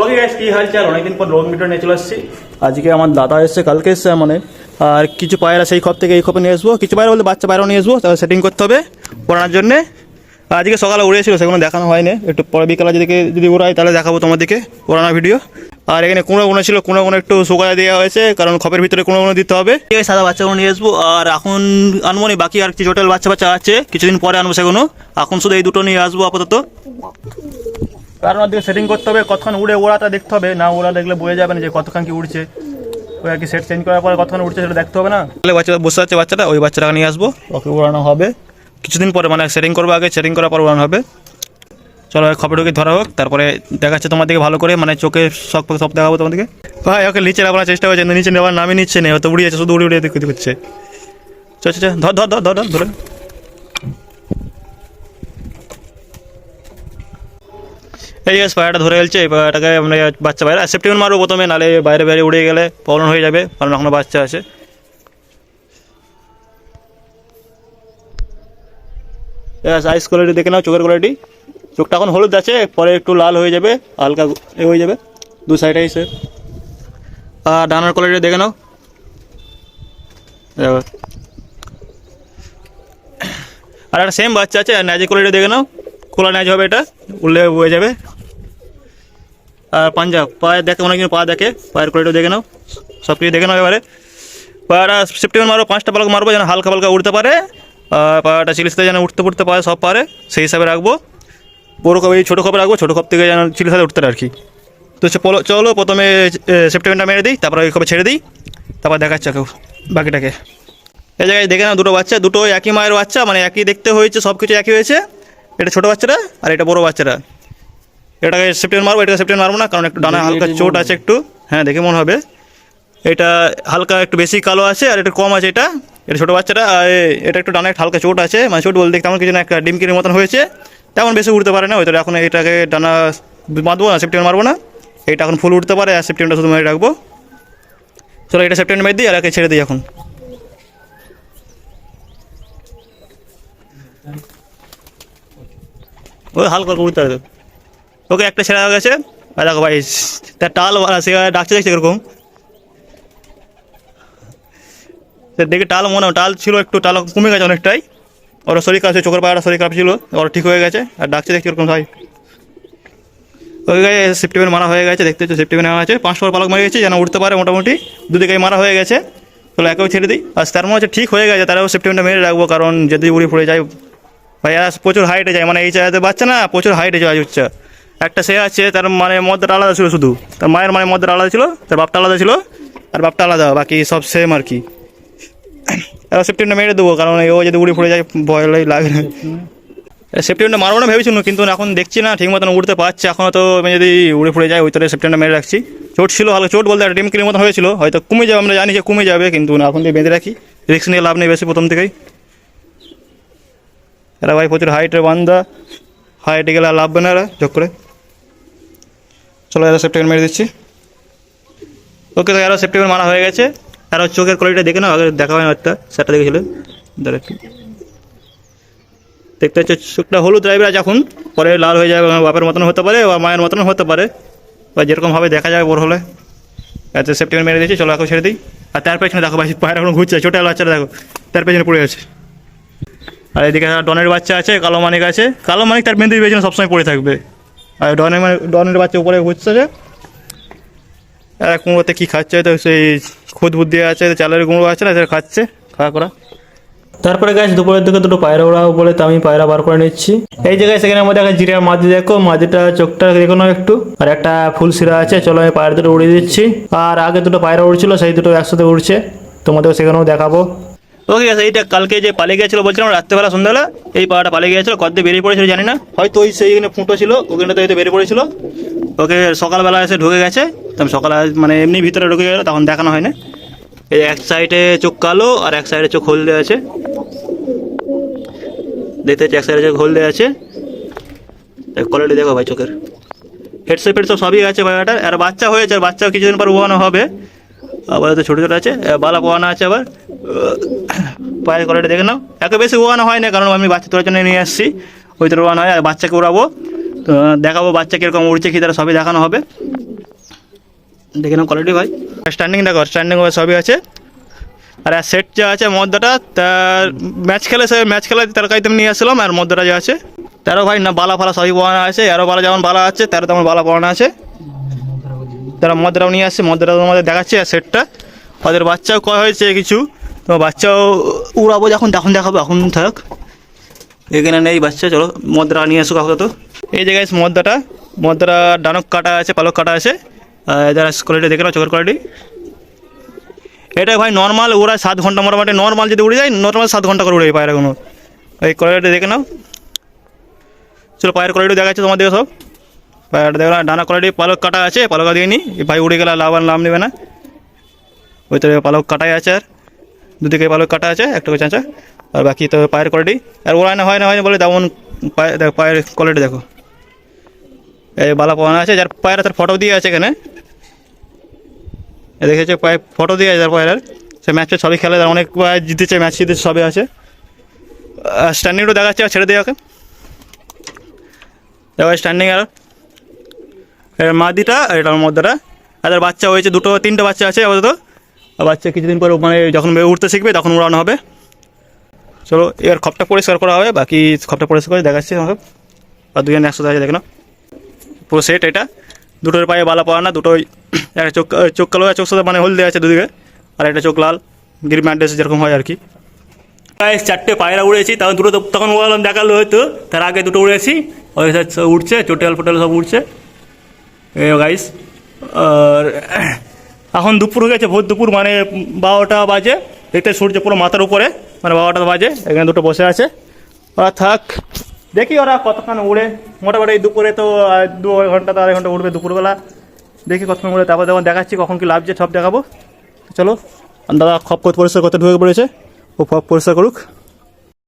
Okay guys কি হাল চাল অনেকদিন পর লং ভিডিও নিয়ে চলে আসছি। আজকে আমার দাদা এসছে কালকে এসছে মানে আর কিছু পায়রা সেই খপ থেকে এই খপে নিয়ে আসব। কিছু পায়রা বলতে বাচ্চা পায়রাও নিয়ে আসব তাহলে সেটিং করতে হবে পড়ানোর জন্যে। আজকে সকালে উড়েছিল সেগুলো দেখানো হয়নি। একটু পরে বিকালে যদি যদি উড়াই তাহলে দেখাবো তোমাদেরকে পুরানো ভিডিও আর এখানে কুঁড়ো গুঁড়ো ছিল কুঁড়ো গুঁড়ো একটু শুকায় দেওয়া হয়েছে কারণ খপের ভিতরে কুঁড়ো গুঁড়ো দিতে হবে। এই সাদা বাচ্চাগুলো নিয়ে আসব আর এখন আনব নি বাকি আর কিছু হোটেল বাচ্চা বাচ্চা আছে কিছুদিন পরে আনব সেগুলো। এখন শুধু এই দুটো নিয়ে আসব আপাতত। কারণ ওদিকে সেটিং করতে হবে কতক্ষণ উড়ে ওড়াটা দেখতে হবে না ওরা দেখলে বোঝা যাবে না যে কতক্ষণ কি উড়ছে। ওই আর কি সেট চেঞ্জ করার পরে কতক্ষণ উড়ছে সেটা দেখতে হবে না? তাহলে বাচ্চা বসে আছে বাচ্চাটা ওই বাচ্চাটা নিয়ে আসব। ওকে উড়ানো হবে। কিছুদিন পরে মানে সেটিং করব আগে সেটিং করার পর উড়ানো হবে। চলো খবর ঢুকে ধরা হোক তারপরে দেখাচ্ছে তোমাদেরকে ভালো করে মানে চোখে সব সব দেখাবো তোমাদেরকে। ভাই ওকে নিচে নেওয়ার চেষ্টা করছে নিচে নেওয়ার নামই নিচ্ছে নেই তো উড়িয়েছে শুধু উড়ে উড়িয়ে দেখতে করছে চল চল চল, ধর ধর ধর ধর ধর। এই যে পায়রাটা ধরে ফেলছে, এই পায়রাটাকে আমরা বাচ্চা পায়রা সেপ্টেম্বর মারবো প্রথমে, নালে বাইরে বাইরে উড়ে গেলে প্রবলেম হয়ে যাবে, কারণ এখনও বাচ্চা আছে। আইস কোয়ালিটি দেখে নাও, চোখের কোয়ালিটি চোখটা এখন হলুদ আছে, পরে একটু লাল হয়ে যাবে, হালকা এ হয়ে যাবে, দু সাইডে এসে আর ডানার কোয়ালিটি দেখে নাও। আর একটা সেম বাচ্চা আছে, আর ন্যাজের কোয়ালিটি দেখে নাও। খোলা ন্যাজ হবে এটা উঠলে হয়ে যাবে। আর পাঞ্জাব পায়ে দেখে অনেকজন পা দেখে, পায়ের কোয়ালিটি দেখে নাও সব কিছু দেখে নাও এবারে পায়রা সেপ্টেম্বর মারবো পাঁচটা পালক মারবো, যেন হালকা হালকা উঠতে পারে পায়রাটা চিলিসতে যেন উঠতে পড়তে পারে, সব পারে, সেই হিসাবে রাখব। বড়ো কবে ছোটো খবর রাখব, ছোটো খপ থেকে যেন চিলিসাতে উঠতে আর কি। তো পলো- চলো, প্রথমে সেপ্টেম্বরটা মেরে দিই, তারপরে ওই কবে ছেড়ে দিই, তারপর দেখাচ্ছে বাকিটাকে। এই জায়গায় দেখে না দুটো বাচ্চা দুটো একই মায়ের বাচ্চা মানে একই দেখতে হয়েছে সব কিছু একই হয়েছে। এটা ছোটো বাচ্চাটা আর এটা বড় বাচ্চাটা এটাকে সেপ্টেম্বর মারবো এটা সেপ্টেম্বর মারবো না কারণ একটু ডানা হালকা চোট আছে একটু। হ্যাঁ দেখে মনে হবে। এটা হালকা একটু বেশি কালো আছে আর একটু কম আছে এটা। এটা ছোটো বাচ্চাটা আর এটা একটু ডানা একটু হালকা চোট আছে মানে চোট বলতে তেমন কিছু না একটা ডিমকির মতন হয়েছে। তেমন বেশি উঠতে পারে না হয়তো এখন এটাকে ডানা বাঁধবো না সেপ্টেম্বর মারবো না। এটা এখন ফুল উঠতে পারে আর সেপ্টেম্বরটা শুধু মেরে রাখব। চলো এটা সেপ্টেম্বর মেরে দিই আর একে ছেড়ে দিই এখন। ওই হালকা উঠতে পারে ওকে, একটা ছেড়ে দেওয়া গেছে। আর দেখো ভাই, তার টাল সে ডাকছে দেখছে এরকম। দেখে টাল মনে, টাল ছিল একটু, টাল কমে গেছে অনেকটাই। ওর শরীর খারাপ চোখের পাড়া শরীর খারাপ ছিল, ওর ঠিক হয়ে গেছে, আর ডাকছে দেখছি এরকম ভাই। ওই গায়ে সেপ্টেম্বর মারা হয়ে গেছে, দেখতে হচ্ছে সেপ্টেম্বর মারা আছে পাঁচশো পালক মারা গেছে, যেন উঠতে পারে মোটামুটি। দুদিকে মারা হয়ে গেছে। তাহলে একেও ছেড়ে দিই। আর তার মনে হচ্ছে ঠিক হয়ে গেছে, তারাও সেপ্টেম্বরটা মেরে রাখব, কারণ যদি উড়ে পড়ে যায়, ভাই প্রচুর হাইটে যায়। মানে এই চাইতে বাচ্চা না, প্রচুর হাইটে যায়, হচ্ছে। একটা সে আছে, তার মানে মদ্দাটা আলাদা ছিল শুধু। তার মায়ের মানে মদ্দাটা আলাদা ছিল, তার বাপটা আলাদা ছিল আর বাপটা আলাদা, বাকি সব সেম আর কি। এবার সেপ্টেম্বরটা মেরে দেবো, কারণ ও যদি উড়ে পড়ে যায়, ভয় লাগে। সেপ্টেম্বরটা মারবো না ভেবেছিল কিন্তু এখন দেখছি না, ঠিক মতন উড়তে পারছে এখনও তো আমি যদি উড়ে পড়ে যায় ওই তরে সেপ্টেম্বরটা মেরে রাখছি। চোট ছিল, হালকা চোট বলতে একটা ডিমকির মতন হয়েছিল, হয়তো কমে যাবে, আমরা জানি যে কমে যাবে, কিন্তু না, এখন দিয়ে বেঁধে রাখি। রিক্স নিয়ে লাভ নেই বেশি প্রথম থেকেই। এরা ভাই প্রচুর হাইটের বান্দা হাইটে গেলে লাভবে না এরা যোগ করে। চলো এরা সেপ্টেম্বর মেরে দিচ্ছি। ওকে, তো এরা সেপ্টেম্বর মারা হয়ে গেছে। আর চোখের কোয়ালিটি দেখে না আগে দেখা হয় একটা সেটা দেখেছিল দেখতে হচ্ছে চোখটা হলুদ ড্রাইভার এখন। পরে লাল হয়ে যাবে বাপের মতন হতে পারে বা মায়ের মতন হতে পারে। বা যেরকমভাবে দেখা যাবে বড় হলে। এত সেপ্টেম্বর মেরে দিয়েছি, চলো এখন ছেড়ে দিই। আর তার পেছনে দেখো ভাই, পায়ের এখন ঘুরছে ছোটো বাচ্চাটা দেখো। তার পেছনে পড়ে আছে। আর এদিকে ডনের বাচ্চা আছে, কালো মানিক আছে। কালো মানিক তার মেহেন্দির পেছনে সবসময় পড়ে থাকবে। আর ডনের মানে ডনের বাচ্চা উপরে ঘুরছে যে। আর কুমড়োতে কী খাচ্ছে, তো সেই খুদ বুদ্ধি আছে, চালের কুমড়ো আছে না, সেটা খাচ্ছে, খাওয়া করা। তারপরে গাছ দুপুরের দিকে দুটো পায়রা ওড়াবো বলে, তো আমি পায়রা বার করে নিচ্ছি। এই জায়গায় সেখানে আমাদের একটা জিরা মাঝি দেখো মাঝিটা চোখটা দেখো না একটু। আর একটা ফুল শিরা আছে, চলো আমি পায়রা দুটো উড়িয়ে দিচ্ছি। আর আগে দুটো পায়রা উড়ছিল, সেই দুটো একসাথে উড়ছে। তোমাদের সেখানেও দেখাবো। ওকে আছে এইটা কালকে যে পালিয়ে গেছিল বলছিলাম, রাত্রেবেলা, সন্ধ্যাবেলা, এই পাড়াটা পালিয়ে গিয়েছিল কদ্দে বেরিয়ে পড়েছিল জানি না। হয়তো ওই সেইখানে ফুটো ছিল ওখানটাতে হয়তো বেরিয়ে পড়েছিল। ওকে, সকালবেলা এসে ঢুকে গেছে। তখন সকালে মানে এমনি ভিতরে ঢুকে গেলো, তখন দেখানো হয় না এই এক সাইডে চোখ কালো, আর এক সাইডে চোখ হলদে আছে। দেখতে এক সাইডে চোখ হলদে আছে। কোয়ালিটি দেখো ভাই চোখের। হেডসেট ফেডসেট সবই আছে ভাইটার আর বাচ্চা হয়েছে, আর বাচ্চাও কিছুদিন পর ওয়ানো হবে। আবার তো ছোটো ছোটো আছে বালা পোয়ানো আছে আবার। পায়ের কোয়ালিটি দেখে নাও। একে বেশি ওয়ানো হয় না, কারণ আমি বাচ্চা তোলার জন্য নিয়ে আসছি। ওই তো ওয়ান হয়, আর বাচ্চাকে উড়াবো। দেখাবো বাচ্চা কীরকম উড়ছে, কি তারা সবই দেখানো হবে। দেখে নাও কোয়ালিটি ভাই। স্ট্যান্ডিং দেখো স্ট্যান্ডিং সবই আছে। আর সেট যা আছে, মদ্দাটা, তার ম্যাচ খেলে সে ম্যাচ খেলে তার কাছে নিয়ে আসলাম আর মদ্দাটা যা আছে। তারও ভাই, না, বালা ফালা সবই পড়ানো আছে। এরও বালা যেমন বালা আছে তারও তেমন বালা পড়ানো আছে। তারা মদ্রাও নিয়ে আসছে মদ্রা তোমাদের দেখাচ্ছে আর সেটটা ওদের বাচ্চাও কয় হয়েছে কিছু? তো বাচ্চাও উড়াবো যখন, তখন দেখাবো, এখন থাক। এখানে নেই বাচ্চা, চলো, মদ্রা নিয়ে আসুক আপাতত। এই জায়গায় মদ্রাটা মদ্রা ডানক কাটা আছে, পালক কাটা আছে। যারা কোয়ালিটি দেখে নাও, চোখের কোয়ালিটি এটা ভাই নর্মাল ওরা সাত ঘণ্টা মোটামুটি নর্মাল যদি উড়ে যায় নর্মাল সাত ঘণ্টা করে উড়ে পায়রাগুলো এই কোয়ালিটি দেখে নাও। চলো, পায়ের কোয়ালিটি দেখাচ্ছে তোমাদের সব। পায়রাটা দেখলাম ডানা কোয়ালিটি পালক কাটা আছে, পালকা দিয়ে নি ভাই উড়ে গেলে লাভ আর লাভ নেবে না। ওই তো পালক কাটাই আছে আর। দুদিকে ভালো কাটা আছে, একটা চাঁচা আর বাকি তো পায়ের কোয়ালিটি আর ওরা হয় না হয় না বলে তেমন পায়ে, দেখো, পায়ের কোয়ালিটি দেখো। এই বালা পাওয়ানো আছে, যার পায়ের তার ফটো দিয়ে আছে এখানে। দেখেছে, পায়ে ফটো দিয়ে আছে তার পায়ের সে ম্যাচটা সবই খেলে, তার অনেক পায়ে জিতেছে ম্যাচ জিতেছে সবই আছে। আর স্ট্যান্ডিংটা দেখাচ্ছে, আর ছেড়ে দিয়ে ওকে। দেখো স্ট্যান্ডিং আর। এর মাদিটা, আর এটার মধ্যেটা। এদের বাচ্চা হয়েছে, দুটো, তিনটে বাচ্চা আছে আপাতত। আর বাচ্চা কিছুদিন পরে মানে যখন উঠতে শিখবে, তখন উড়ানো হবে। চলো, এবার খপটা পরিষ্কার করা হবে, বাকি খপটা পরিষ্কার করে দেখাচ্ছি আমাকে আর দুজন একসাথে আছে দেখে পুরো সেট এটা। দুটোর পায়ে বালা পাওয়া না, দুটোই একটা চোখ চোখ কালো চোখ সাথে মানে হলদে আছে দুদিকে। আর একটা চোখ লাল। গ্রিপ ম্যান্ডেস যেরকম হয় আর কি। প্রায় চারটে পায়রা উড়েছি, তখন দুটো তখন উড়ালাম, দেখাল হয়তো। তার আগে দুটো উড়েছি, ওই উঠছে চোটেল ফোটেল সব উঠছে গাইস আর এখন দুপুর হয়ে গেছে, ভোর দুপুর মানে বারোটা বাজে। দেখতে সূর্য পুরো মাথার উপরে মানে বারোটা বাজে, এখানে দুটো বসে আছে। ওরা থাক। দেখি ওরা কতক্ষণ উড়ে। মোটামুটি দুপুরে তো দু ঘণ্টা তো আড়াই ঘণ্টা উঠবে দুপুরবেলা। দেখি কতক্ষণ উড়ে, তারপর যখন দেখাচ্ছি কখন কি লাভছে সব দেখাবো। চলো। দাদা খপ করতে পরিষ্কার করতে ঢুকে পড়েছে। ও খপ পরিষ্কার করুক।